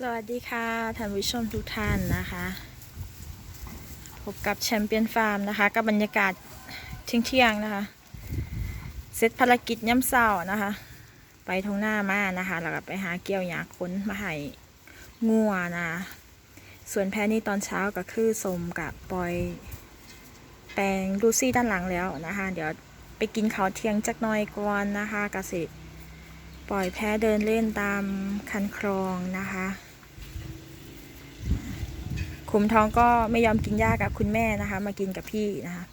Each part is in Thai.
สวัสดีค่ะท่านผู้ชมทุกท่านนะคะ พบกับแชมเปี้ยนฟาร์มนะคะ กับบรรยากาศเที่ยงๆนะคะ เสร็จภารกิจย่ำเศร้านะคะ ไปทงหน้ามานะคะ แล้วก็ไปหาเกี่ยวหยาค้นมาให้งัวนะส่วนแพะนี่ตอนเช้าก็คือสมกับปล่อยแปลงลูซี่ด้านหลังแล้วนะคะ เดี๋ยวไปกินข้าวเที่ยงจักน่อยก่อนนะคะกสิปล่อยแพะเดินเล่นตามคันคลองนะคะ ขุมทองก็ไม่ยอมกินหญ้ากับคุณแม่นะคะ มากินกับพี่นะคะ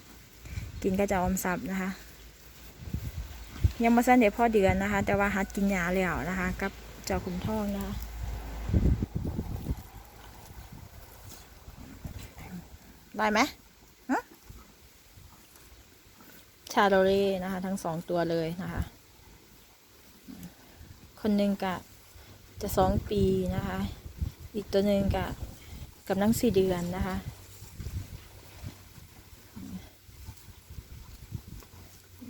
กินก็จะอมซับนะคะ ยังมาสั้นเดี๋ยวพ่อเดือนนะคะ แต่ว่าฮัดกินยาแล้วนะคะ กับเจ้าขุมทองนะคะได้ไหมชาโดเร่นะคะ ทั้งสองตัวเลยนะคะ คนหนึ่งกะจะสองปีนะคะ อีกตัวหนึ่งกะ กำลังสี่เดือนนะคะ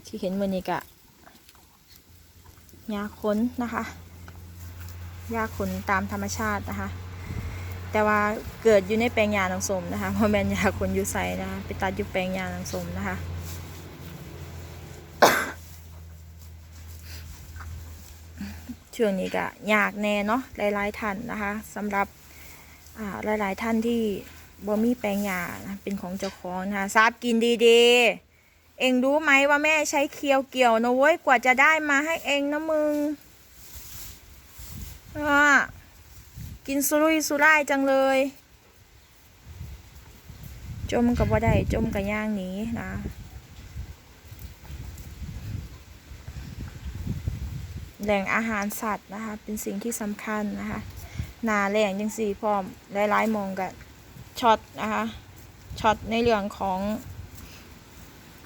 ที่เห็นมือนี้กะยาขนนะคะยาขนตามธรรมชาตินะคะ แต่ว่าเกิดอยู่ในแปลงยาหนังสมนะคะเพราะแมนยาขนอยู่ใส่นะคะไปตัดอยู่แปลงยาหนังสมนะคะช่วงนี้ก็ยากแน่เนาะหลายๆท่านนะคะสำหรับ อ่าหลายๆท่านที่บ่มีแปลงหญ้านะเป็นของเจ้าของนะคะทราบกินดีๆ เองรู้ไหมว่าแม่ใช้เคียวเกี่ยวนะเว้ยกว่าจะได้มาให้เองนะมึงอ่ากินสุรุ่ยสุร่ายจังเลย จมกับว่าได้จมกับย่างหนี้นะแหล่งอาหารสัตว์นะคะ เป็นสิ่งที่สำคัญนะคะ นาแหลงยังสี่พร้อมหลายๆมองกับช็อตนะคะช็อตในเรื่องของ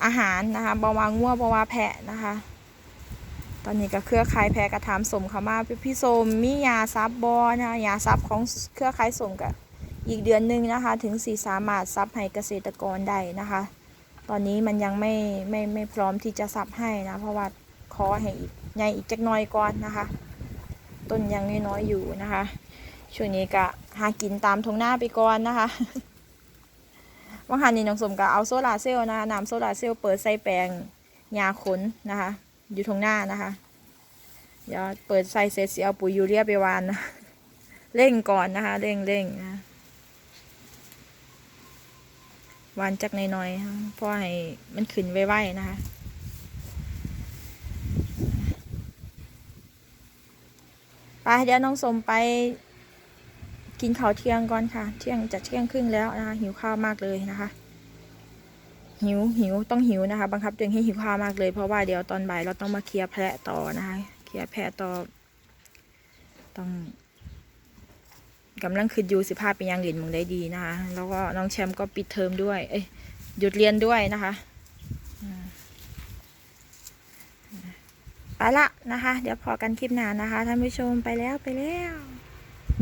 อาหารนะคะบาวางัวบาวาแพะนะคะ ตอนนี้ก็เครือข่ายแพะกระถามสมเขามาพี่พี่สมมียาซับบอนะคะยาซับของเครือข่ายสมกับอีกเดือนหนึ่งนะคะ ถึงสี่สามารถซับให้เกษตรกรได้นะคะ ตอนนี้มันยังไม่ไม่ไม่พร้อมที่จะซับให้นะ เพราะว่าขอให้อีกใหญ่อีกจักน้อยก่อนนะคะ ต้นยังน้อยๆอยู่นะคะ ช่วงนี้ก็หากินตามทงหน้าไปก่อนนะคะว่างหันนี่น้องสมก็เอาโซลาร์เซลล์นะคะน้ำโซลาร์เซลล์เปิดใส่แปลงยาขนนะคะ อยู่ทงหน้านะคะ เดี๋ยวเปิดใส่เสร็จสิเอาปุ๋ยยูเรียไปวานนะเร่งก่อนนะคะ เร่งเร่งนะวานจักหน้อยๆเพราะให้มันขึ้นไวๆนะคะ ไปเดี๋ยวน้องสมไปกินข้าวเที่ยงก่อนค่ะ เที่ยงจะเที่ยงครึ่งแล้วนะคะ หิวข้าวมากเลยนะคะ หิวหิวต้องหิวนะคะ บังคับตัวเองให้หิวข้าวมากเลยเพราะว่าเดี๋ยวตอนบ่ายเราต้องมาเคลียร์แพะต่อนะคะ เคลียร์แพะต่อ ต้องกำลังคืดอยู่สิภาพเป็นยังเหรียญมึงได้ดีนะคะ แล้วก็น้องแชมป์ก็ปิดเทอมด้วย เอ้ยหยุดเรียนด้วยนะคะอืม ไปละนะคะ เดี๋ยวพอกันคลิปหน้านะคะท่านผู้ชมไปแล้วไปแล้ว